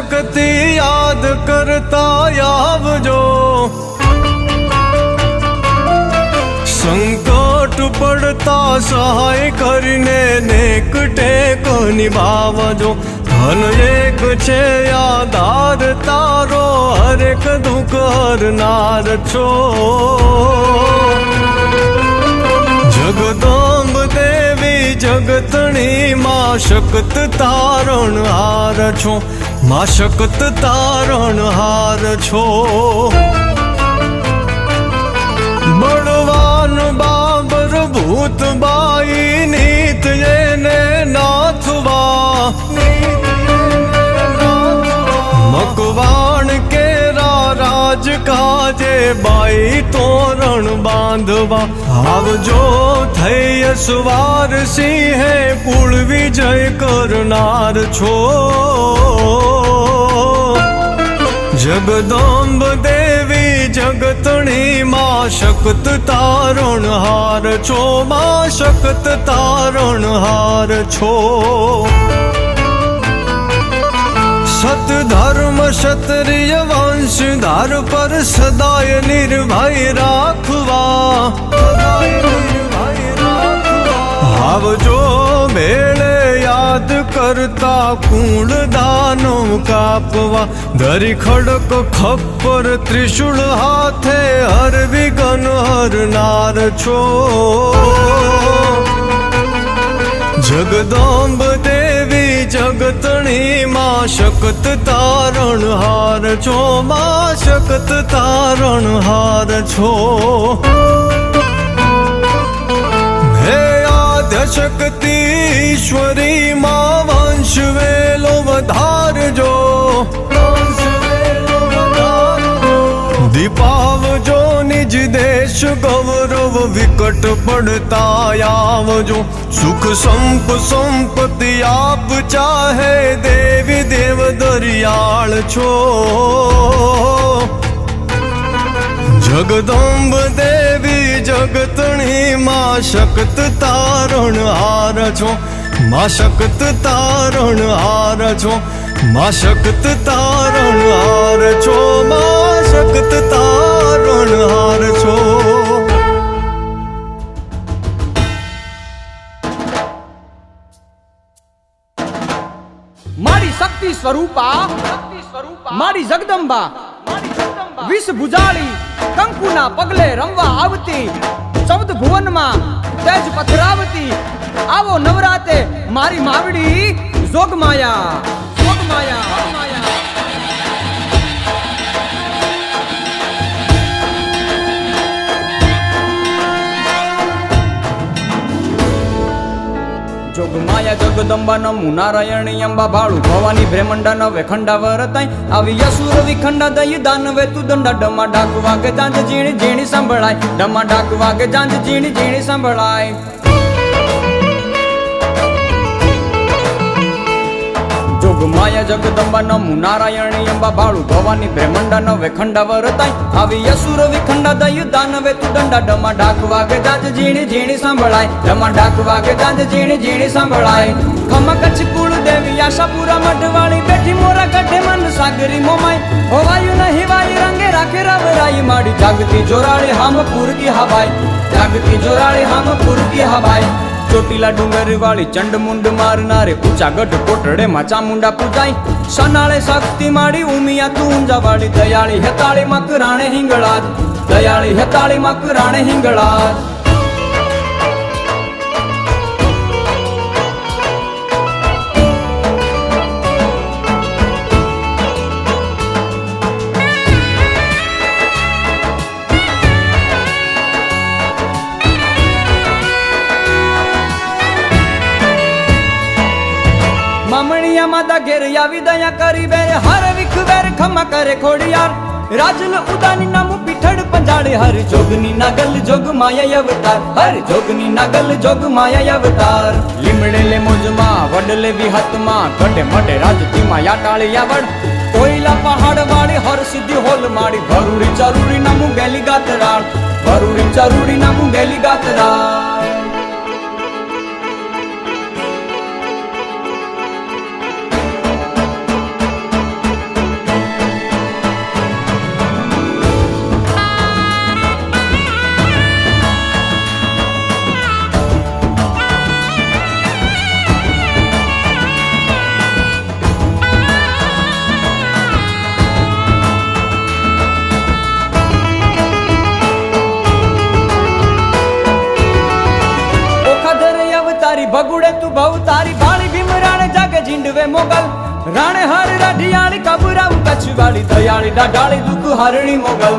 શક્તિ યાદ કરતા આવજો સંકટ પડતા સહાય કરીને નેક ટેકો નિભાવજો ધન એક છે આધાર તારો હરેક દુઃખ હરનાર છો જગદંબ દેવી જગતણી માં શક્ત તારણ હાર છો માં શક્ત તારણ હાર છો બળવાન બાબર ભૂત બાઈ નીત એને નાથવા મકવાણ કેરા રાજ કાજે બાઈ તોરણ બાંધવા આવજો થઈ સવાર સિંહે કુળ વિજય કરનાર છો જગદંબ દેવી જગતણી માં શક્ત તારણ હાર છો, માં શક્ત તારણ હાર છો સત ધર્મ ક્ષત્રિય વંશ ધાર પર સદાય નિર્ભય રાખવા. આવજો મેળે યાદ કરતા કુળ દાનો કાપવા. ધરી ખડક ખપ્પર ત્રિશુળ હાથે હર વિઘન હરનાર છો. જગદંબ દેવી જગતણી માં શક્ત તારણ હાર છો, માં શક્ત તારણ હાર છો. હે આદ્ય ઈશ્વરી માં વંશ વેલો વધારજો દીપાવજો નિજ દેશ ગૌરવ વિકટ પડતા આવજો સુખ સંપ સંપતિ આપ ચાહે દેવી દેવ દરિયાળ છો જગદંબ દેવી જગતણી માં શક્ત તારણ હાર છો માં શક્ત તારણ હાર છો માં શક્ત તારણ હાર છો માં શક્ત તારણ હાર છો મારી શક્તિ સ્વરૂપા, મારી જગદંબા વિષ ભુજાળી કંકુના પગલે રમવા આવતી ચૌદ ભુવનમાં તેજ પથરાવતી આવો નવરાતે મારી માવડી જોગમાયા જોગમાયા જોગમાયા જગદંબા નમુ નારાયણી અંબા ભાળુ ભવાની બ્રહ્મંડા નવે ખંડા વરતાય આવી અસુર વિખંડા દઈ દાનવે તું દંડા ડમા ડાક વાગે જાંજ ઝીણી જીણી સંભળાય. ડમા ડાક વાગે જાંજ ઝીણી જીણી સંભળાય. જોગમાયા જગદંબા નમુ નારાયણી અંબા ભાળુ ભવાની બ્રહ્મંડા નવે ખંડા વરતાય આવી અસુર વિખંડા દયુ દાનવે તું દંડા ડમા ડાક વાગે દાજ ઝીણી ઝીણી સાંભળાય. ડમા ડાક વાગે દાજ ઝીણી ઝીણી સાંભળાય. ખમ કચ્છ કુળ દેવી આશાપુરા મઢવાળી બેઠી મોરા ગઢે મન સાગરી મોમાય. હોવાયું ન હિવાય રંગે રાખે રવરાઈ માડી. જાગતી જોરાળી હામ પૂરકી હવાય જાગતી જોરાળી હામ પૂરકી હવાઈ ચોટીલા ડુંગર વાળી ચંડ મુંડ મારનારે ઊંચા ગઢ કોટડે માં ચામુંડા પૂજાય. સનાળે શક્તિ માડી ઉમિયા તું ઊંઝા વાળી દયાળી હેતાળી મકરાણે હિંગળાત દયાળી હેતાળી મકરાણે હિંગળાજ. મામણિયા માતા ઘેર આવી દયા કરી બેર હર વિખ વેર ખમા કરે ખોડિયાર. રાજલ ઉદાની નામ પીઠડ પંજાળે, હર જોગની નાગલ જોગ માયા અવતાર, હર જોગની નાગલ જોગ માયા અવતાર. લીમડે લે મોજમાં વડલે વિહતમાં, ઘટે મટે રાજતીમાં યાટાળી આવડ. કોઈલા પહાડ વાળી હર સિદ્ધિ હોલ માડી ભરૂડી ચરૂડી નામું ગેલી ગાતરાળ. ભરૂડી ચરૂડી નામું ગેલી ગાતરાળ. રાણે હર રાઢિયાળી કબુરામ કચ્છવાળી દયાળી દાઢાળી દુઃખ હરણી મોગલ.